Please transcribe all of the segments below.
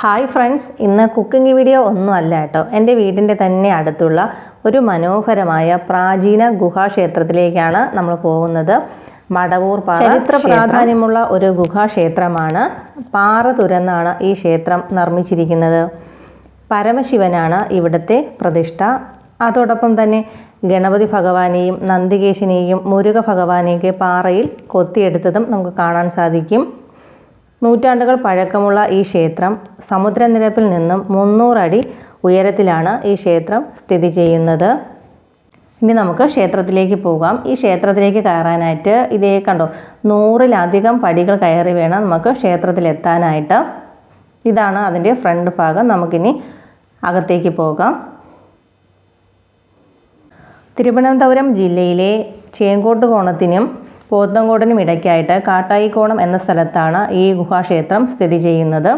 Hi friends ഇന്ന് cooking video ഒന്നും അല്ല കേട്ടോ. എന്റെ വീടിന്റെ തന്നെ അടുത്തുള്ള ഒരു മനോഹരമായ പ്രാചീന ഗുഹാക്ഷേത്രത്തിലേക്കാണ് നമ്മൾ പോകുന്നത്. മടവൂർ പാറ ചരിത്ര പ്രാധാന്യമുള്ള ഒരു ഗുഹാക്ഷേത്രമാണ് പാറ തുരന്നാണ് ഈ ക്ഷേത്രം നിർമ്മിച്ചിരിക്കുന്നത്. പരമശിവനാണ് ഇവിടുത്തെ പ്രതിഷ്ഠ. അതോടൊപ്പം തന്നെ ഗണപതി ഭഗവാനെയും നന്ദികേശനെയും മുരുക ഭഗവാനെയൊക്കെ പാറയിൽ കൊത്തിയെടുത്തതും നമുക്ക് കാണാൻ സാധിക്കും. നൂറ്റാണ്ടുകൾ പഴക്കമുള്ള ഈ ക്ഷേത്രം സമുദ്രനിരപ്പിൽ നിന്നും മുന്നൂറടി ഉയരത്തിലാണ് ഈ ക്ഷേത്രം സ്ഥിതി ചെയ്യുന്നത്. ഇനി നമുക്ക് ക്ഷേത്രത്തിലേക്ക് പോകാം. ഈ ക്ഷേത്രത്തിലേക്ക് കയറാനായിട്ട് ഇതേ കണ്ടോ നൂറിലധികം പടികൾ കയറി വേണം നമുക്ക് ക്ഷേത്രത്തിലെത്താനായിട്ട്. ഇതാണ് അതിന്റെ ഫ്രണ്ട് ഭാഗം. നമുക്കിനി അകത്തേക്ക് പോകാം. തിരുവനന്തപുരം ജില്ലയിലെ ചേങ്കോട്ട് കോണത്തിനും പോത്തങ്കോടിനും ഇടയ്ക്കായിട്ട് കാട്ടായിക്കോണം എന്ന സ്ഥലത്താണ് ഈ ഗുഹാക്ഷേത്രം സ്ഥിതി ചെയ്യുന്നത്.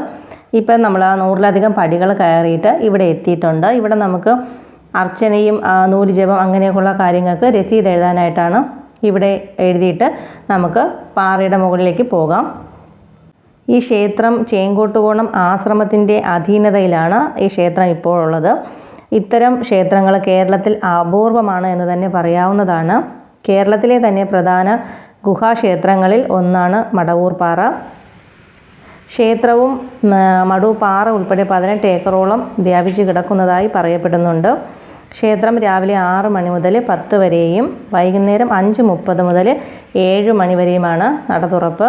ഇപ്പം നമ്മൾ ആ നൂറിലധികം പടികൾ കയറിയിട്ട് ഇവിടെ എത്തിയിട്ടുണ്ട്. ഇവിടെ നമുക്ക് അർച്ചനയും നൂൽ ജപം അങ്ങനെയൊക്കെയുള്ള കാര്യങ്ങൾക്ക് രസീത് എഴുതാനായിട്ടാണ് ഇവിടെ എഴുതിയിട്ട് നമുക്ക് പാറയുടെ മുകളിലേക്ക് പോകാം. ഈ ക്ഷേത്രം ചേങ്കോട്ടുകോണം ആശ്രമത്തിന്റെ അധീനതയിലാണ് ഈ ക്ഷേത്രം ഇപ്പോൾ ഉള്ളത് ഇത്തരം ക്ഷേത്രങ്ങൾ കേരളത്തിൽ അപൂർവമാണ് എന്ന് തന്നെ പറയാവുന്നതാണ്. കേരളത്തിലെ തന്നെ പ്രധാന ഗുഹാക്ഷേത്രങ്ങളിൽ ഒന്നാണ് മടവൂർ പാറ ക്ഷേത്രവും മടവൂർ പാറ ഉൾപ്പെടെ പതിനെട്ട് ഏക്കറോളം വ്യാപിച്ചു കിടക്കുന്നതായി പറയപ്പെടുന്നുണ്ട്. ക്ഷേത്രം രാവിലെ ആറ് മണി മുതൽ പത്ത് വരെയും വൈകുന്നേരം അഞ്ച് മുപ്പത് മുതൽ ഏഴ് മണി വരെയുമാണ് നട തുറപ്പ്.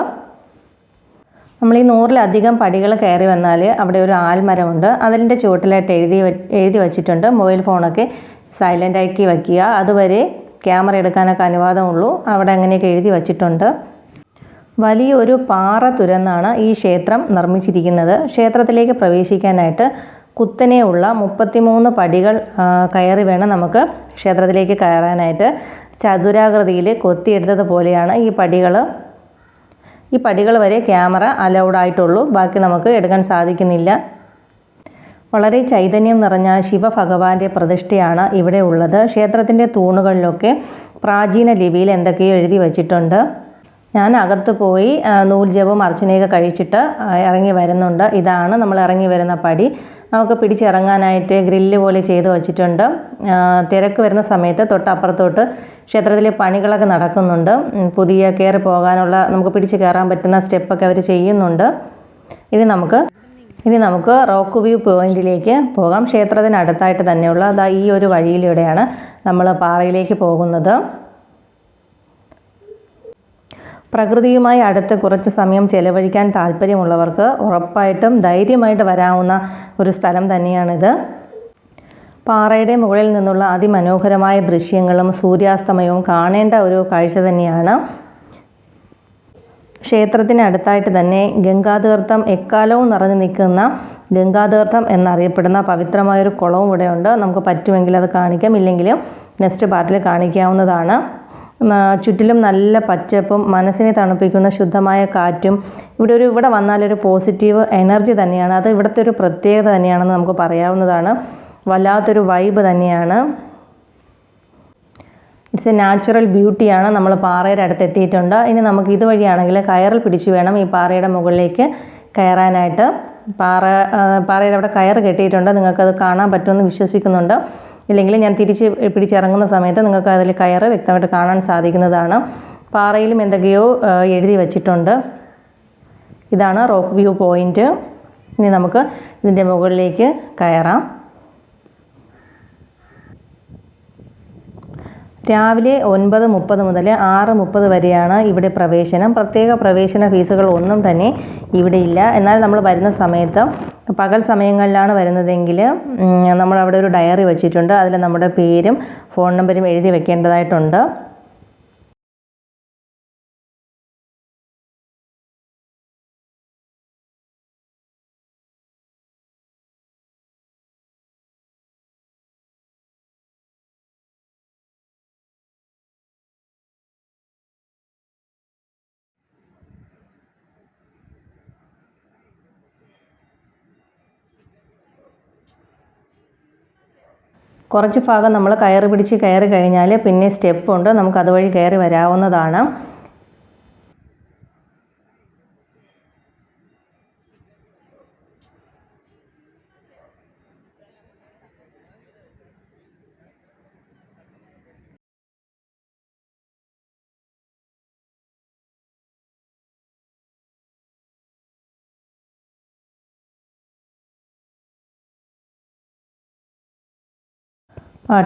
നമ്മൾ ഈ നൂറിലധികം പടികൾ കയറി വന്നാൽ അവിടെ ഒരു ആൽമരമുണ്ട്. അതിന്റെ ചുവട്ടിലായിട്ട് എഴുതി എഴുതി വച്ചിട്ടുണ്ട്. മൊബൈൽ ഫോണൊക്കെ സൈലന്റ് ആക്കി വയ്ക്കുക. അതുവരെ ക്യാമറ എടുക്കാനൊക്കെ അനുവാദമുള്ളൂ. അവിടെ അങ്ങനെയൊക്കെ എഴുതി വച്ചിട്ടുണ്ട്. വലിയൊരു പാറ തുരന്നാണ് ഈ ക്ഷേത്രം നിർമ്മിച്ചിരിക്കുന്നത്. ക്ഷേത്രത്തിലേക്ക് പ്രവേശിക്കാനായിട്ട് കുത്തനെയുള്ള മുപ്പത്തിമൂന്ന് പടികൾ കയറി വേണം നമുക്ക് ക്ഷേത്രത്തിലേക്ക് കയറാനായിട്ട്. ചതുരാകൃതിയിൽ കൊത്തിയെടുത്തത് പോലെയാണ് ഈ പടികൾ. ഈ പടികൾ വരെ ക്യാമറ അലൗഡ് ആയിട്ടുള്ളൂ. ബാക്കി നമുക്ക് എടുക്കാൻ സാധിക്കുന്നില്ല. വളരെ ചൈതന്യം നിറഞ്ഞ ശിവഭഗവാന്റെ പ്രതിഷ്ഠയാണ് ഇവിടെ ഉള്ളത്. ക്ഷേത്രത്തിന്റെ തൂണുകളിലൊക്കെ പ്രാചീന ലിപിയിൽ എന്തൊക്കെയോ എഴുതി വച്ചിട്ടുണ്ട്. ഞാൻ അകത്ത് പോയി ആ, നൂൽജപവും അർച്ചനയൊക്കെ കഴിച്ചിട്ട് ഇറങ്ങി വരുന്നുണ്ട്. ഇതാണ് നമ്മൾ ഇറങ്ങി വരുന്ന പടി. നമുക്ക് പിടിച്ചിറങ്ങാനായിട്ട് ഗ്രില്ല് പോലെ ചെയ്ത് വച്ചിട്ടുണ്ട്. തിരക്ക് വരുന്ന സമയത്ത് തൊട്ടപ്പുറത്തോട്ട് ക്ഷേത്രത്തിലെ പണികളൊക്കെ നടക്കുന്നുണ്ട്. പുതിയ കയറി പോകാനുള്ള നമുക്ക് പിടിച്ച് കയറാൻ പറ്റുന്ന സ്റ്റെപ്പൊക്കെ അവർ ചെയ്യുന്നുണ്ട്. ഇത് നമുക്ക് ഇനി നമുക്ക് റോക്ക് വ്യൂ പോയിന്റിലേക്ക് പോകാം. ക്ഷേത്രത്തിനടുത്തായിട്ട് തന്നെയുള്ള അതാ ഈ ഒരു വഴിയിലൂടെയാണ് നമ്മൾ പാറയിലേക്ക് പോകുന്നത്. പ്രകൃതിയുമായി അടുത്ത് കുറച്ച് സമയം ചെലവഴിക്കാൻ താല്പര്യമുള്ളവർക്ക് ഉറപ്പായിട്ടും ധൈര്യമായിട്ട് വരാവുന്ന ഒരു സ്ഥലം തന്നെയാണിത്. പാറയുടെ മുകളിൽ നിന്നുള്ള അതിമനോഹരമായ ദൃശ്യങ്ങളും സൂര്യാസ്തമയവും കാണേണ്ട ഒരു കാഴ്ച തന്നെയാണ്. ക്ഷേത്രത്തിന് അടുത്തായിട്ട് തന്നെ ഗംഗാതീർത്ഥം എക്കാലവും നിറഞ്ഞു നിൽക്കുന്ന ഗംഗാതീർത്ഥം എന്നറിയപ്പെടുന്ന പവിത്രമായൊരു കുളവും ഇവിടെ ഉണ്ട് നമുക്ക് പറ്റുമെങ്കിൽ അത് കാണിക്കാം. ഇല്ലെങ്കിൽ നെക്സ്റ്റ് പാർട്ടിൽ കാണിക്കാവുന്നതാണ്. ചുറ്റിലും നല്ല പച്ചപ്പും മനസ്സിനെ തണുപ്പിക്കുന്ന ശുദ്ധമായ കാറ്റും ഇവിടെ ഒരു ഇവിടെ വന്നാലൊരു പോസിറ്റീവ് എനർജി തന്നെയാണ്. അത് ഇവിടുത്തെ ഒരു പ്രത്യേകത തന്നെയാണെന്ന് നമുക്ക് പറയാവുന്നതാണ്. വല്ലാത്തൊരു വൈബ് തന്നെയാണ്. ഇറ്റ്സ് എ നാച്ചുറൽ ബ്യൂട്ടിയാണ് നമ്മൾ പാറയുടെ അടുത്ത് എത്തിയിട്ടുണ്ട്. ഇനി നമുക്ക് ഇതുവഴിയാണെങ്കിൽ കയറിൽ പിടിച്ചു വേണം ഈ പാറയുടെ മുകളിലേക്ക് കയറാനായിട്ട്. പാറ പാറയുടെ അവിടെ കയർ കെട്ടിയിട്ടുണ്ട്. നിങ്ങൾക്കത് കാണാൻ പറ്റുമെന്ന് വിശ്വസിക്കുന്നുണ്ട്. ഇല്ലെങ്കിൽ ഞാൻ തിരിച്ച് പിടിച്ചിറങ്ങുന്ന സമയത്ത് നിങ്ങൾക്ക് അതിൽ കയർ വ്യക്തമായിട്ട് കാണാൻ സാധിക്കുന്നതാണ്. പാറയിലും എന്തൊക്കെയോ എഴുതി വച്ചിട്ടുണ്ട്. ഇതാണ് റോക്ക് വ്യൂ പോയിന്റ് ഇനി നമുക്ക് ഇതിന്റെ മുകളിലേക്ക് കയറാം. രാവിലെ ഒൻപത് മുപ്പത് മുതൽ ആറ് മുപ്പത് വരെയാണ് ഇവിടെ പ്രവേശനം. പ്രത്യേക പ്രവേശന ഫീസുകൾ ഒന്നും തന്നെ ഇവിടെ ഇല്ല. എന്നാൽ നമ്മൾ വരുന്ന സമയത്ത് പകൽ സമയങ്ങളിലാണ് വരുന്നതെങ്കിൽ നമ്മളവിടെ ഒരു ഡയറി വച്ചിട്ടുണ്ട്. അതിൽ നമ്മുടെ പേരും ഫോൺ നമ്പരും എഴുതി വെക്കേണ്ടതായിട്ടുണ്ട്. കുറച്ച് ഭാഗം നമ്മൾ കയറ് പിടിച്ച് കയറി കഴിഞ്ഞാൽ പിന്നെ സ്റ്റെപ്പുണ്ട് നമുക്ക് അതുവഴി കയറി വരാവുന്നതാണ്.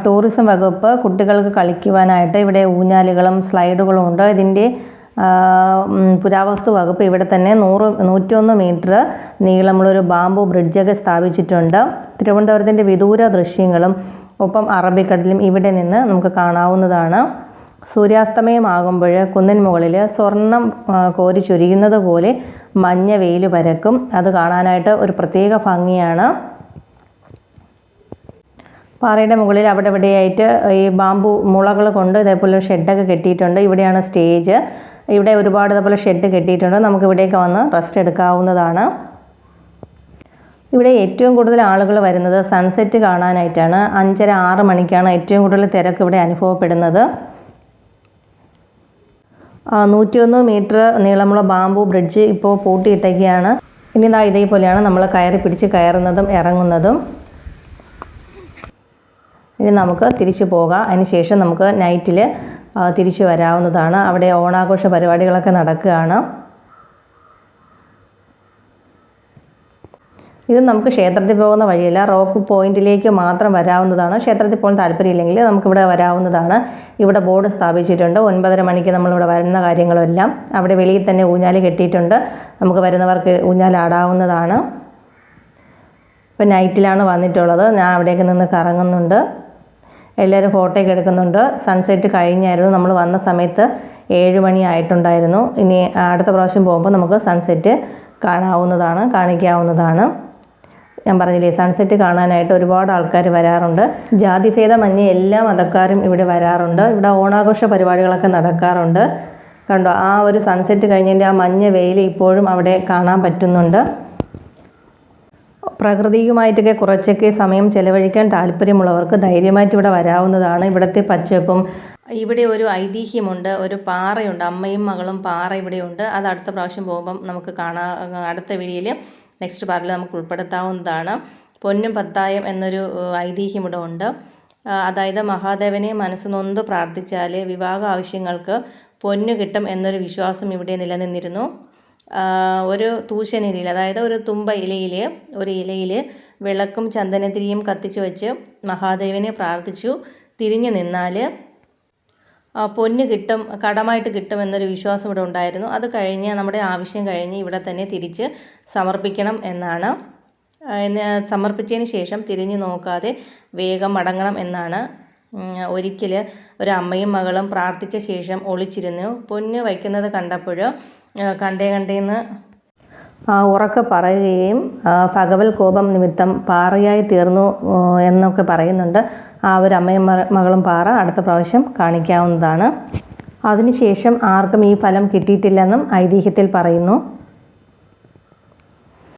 ടൂറിസം വകുപ്പ് കുട്ടികൾക്ക് കളിക്കുവാനായിട്ട് ഇവിടെ ഊഞ്ഞാലുകളും സ്ലൈഡുകളും ഉണ്ട്. ഇതിന്റെ പുരാവസ്തു വകുപ്പ് ഇവിടെ തന്നെ നൂറ് നൂറ്റൊന്ന് മീറ്റർ നീളമുള്ളൊരു ബാംബു ബ്രിഡ്ജൊക്കെ സ്ഥാപിച്ചിട്ടുണ്ട്. തിരുവനന്തപുരത്തിന്റെ വിദൂര ദൃശ്യങ്ങളും ഒപ്പം അറബിക്കടലും ഇവിടെ നിന്ന് നമുക്ക് കാണാവുന്നതാണ്. സൂര്യാസ്തമയമാകുമ്പോൾ കുന്നിൻ മുകളിൽ സ്വർണം കോരി ചൊരിയുന്നത് പോലെ മഞ്ഞ വെയിൽ പരക്കും. അത് കാണാനായിട്ട് ഒരു പ്രത്യേക ഭംഗിയാണ്. പാറയുടെ മുകളിൽ അവിടെ ഇവിടെയായിട്ട് ഈ ബാമ്പു മുളകൾ കൊണ്ട് ഇതേപോലെ ഷെഡൊക്കെ കെട്ടിയിട്ടുണ്ട്. ഇവിടെയാണ് സ്റ്റേജ് ഇവിടെ ഒരുപാട് ഇതേപോലെ ഷെഡ് കെട്ടിയിട്ടുണ്ട്. നമുക്ക് ഇവിടെയൊക്കെ വന്ന് റെസ്റ്റ് എടുക്കാവുന്നതാണ്. ഇവിടെ ഏറ്റവും കൂടുതൽ ആളുകൾ വരുന്നത് സൺസെറ്റ് കാണാനായിട്ടാണ്. അഞ്ചര ആറ് മണിക്കാണ് ഏറ്റവും കൂടുതൽ തിരക്ക് ഇവിടെ അനുഭവപ്പെടുന്നത്. നൂറ്റിയൊന്ന് മീറ്റർ നീളമുള്ള ബാമ്പു ബ്രിഡ്ജ് ഇപ്പോൾ പൂട്ടിയിട്ടൊക്കെയാണ്. ഇനി ഇതാ ഇതേപോലെയാണ് നമ്മൾ കയറി പിടിച്ച് കയറുന്നതും ഇറങ്ങുന്നതും. ഇനി നമുക്ക് തിരിച്ചു പോകാം. അതിന് ശേഷം നമുക്ക് നൈറ്റിൽ തിരിച്ചു വരാവുന്നതാണ്. അവിടെ ഓണാഘോഷ പരിപാടികളൊക്കെ നടക്കുകയാണ്. ഇത് നമുക്ക് ക്ഷേത്രത്തിൽ പോകുന്ന വഴിയല്ല. റോക്ക് പോയിന്റിലേക്ക് മാത്രം വരാവുന്നതാണ്. ക്ഷേത്രത്തിൽ പോകാൻ താല്പര്യമില്ലെങ്കിൽ നമുക്കിവിടെ വരാവുന്നതാണ്. ഇവിടെ ബോർഡ് സ്ഥാപിച്ചിട്ടുണ്ട്. ഒൻപതര മണിക്ക് നമ്മളിവിടെ വരുന്ന കാര്യങ്ങളെല്ലാം അവിടെ വെളിയിൽ തന്നെ ഊഞ്ഞാൽ കെട്ടിയിട്ടുണ്ട്. നമുക്ക് വരുന്നവർക്ക് ഊഞ്ഞാലാടാവുന്നതാണ് ഇപ്പം നൈറ്റിലാണ് വന്നിട്ടുള്ളത്. ഞാൻ അവിടേക്ക് നിന്ന് കറങ്ങുന്നുണ്ട്. എല്ലാവരും ഫോട്ടോയൊക്കെ എടുക്കുന്നുണ്ട്. സൺസെറ്റ് കഴിഞ്ഞായിരുന്നു. നമ്മൾ വന്ന സമയത്ത് ഏഴ് മണി ആയിട്ടുണ്ടായിരുന്നു. ഇനി അടുത്ത പ്രാവശ്യം പോകുമ്പോൾ നമുക്ക് സൺസെറ്റ് കാണാവുന്നതാണ് കാണിക്കാവുന്നതാണ്. ഞാൻ പറഞ്ഞില്ലേ സൺസെറ്റ് കാണാനായിട്ട് ഒരുപാട് ആൾക്കാർ വരാറുണ്ട്. ജാതിഭേദമന്യേ എല്ലാ മതക്കാരും ഇവിടെ വരാറുണ്ട്. ഇവിടെ ഓണാഘോഷ പരിപാടികളൊക്കെ നടക്കാറുണ്ട്. കണ്ടോ ആ ഒരു സൺസെറ്റ് കഴിഞ്ഞതിന്റെ ആ മഞ്ഞ വെയിൽ ഇപ്പോഴും അവിടെ കാണാൻ പറ്റുന്നുണ്ട്. പ്രകൃതിയുമായിട്ടൊക്കെ കുറച്ചൊക്കെ സമയം ചെലവഴിക്കാൻ താല്പര്യമുള്ളവർക്ക് ധൈര്യമായിട്ട് ഇവിടെ വരാവുന്നതാണ് ഇവിടുത്തെ പച്ചപ്പും. ഇവിടെ ഒരു ഐതിഹ്യമുണ്ട് ഒരു പാറയുണ്ട് അമ്മയും മകളും പാറ ഇവിടെയുണ്ട്. അത് അടുത്ത പ്രാവശ്യം പോകുമ്പം നമുക്ക് കാണാം അടുത്ത വീഡിയോയിൽ നെക്സ്റ്റ് പാർട്ടിൽ നമുക്ക് ഉൾപ്പെടുത്താവുന്നതാണ്. പൊന്നും പത്തായം എന്നൊരു ഐതിഹ്യം ഇവിടെ ഉണ്ട്. അതായത് മഹാദേവനെ മനസ്സ് നൊന്ത് പ്രാർത്ഥിച്ചാൽ വിവാഹ ആവശ്യങ്ങൾക്ക് പൊന്നു കിട്ടും എന്നൊരു വിശ്വാസം ഇവിടെ നിലനിന്നിരുന്നു. ഒരു തൂശനിലയിൽ അതായത് ഒരു തുമ്പ ഇലയിൽ ഒരു ഇലയിൽ വിളക്കും ചന്ദനത്തിരിയും കത്തിച്ചു വെച്ച് മഹാദേവനെ പ്രാർത്ഥിച്ചു. തിരിഞ്ഞു നിന്നാൽ പൊന്ന് കിട്ടും കടമായിട്ട് കിട്ടും എന്നൊരു വിശ്വാസം ഇവിടെ ഉണ്ടായിരുന്നു. അത് കഴിഞ്ഞ് നമ്മുടെ ആവശ്യം കഴിഞ്ഞ് ഇവിടെ തന്നെ തിരിച്ച് സമർപ്പിക്കണം എന്നാണ്. സമർപ്പിച്ചതിന് ശേഷം തിരിഞ്ഞു നോക്കാതെ വേഗം മടങ്ങണം എന്നാണ്. ഒരിക്കൽ ഒരു അമ്മയും മകളും പ്രാർത്ഥിച്ച ശേഷം ഒളിച്ചിരുന്നു. പൊന്ന് വയ്ക്കുന്നത് കണ്ടപ്പോൾ കണ്ടേ കണ്ടേന്ന്. ഉറക്കെ പറയുകയും ഭഗവൽ കോപം നിമിത്തം പാറയായി തീർന്നു എന്നൊക്കെ പറയുന്നുണ്ട്. ആ ഒരു അമ്മയും മകളും പാറ അടുത്ത പ്രാവശ്യം കാണിക്കാവുന്നതാണ്. അതിനുശേഷം ആർക്കും ഈ ഫലം കിട്ടിയിട്ടില്ലെന്നും ഐതിഹ്യത്തിൽ പറയുന്നു.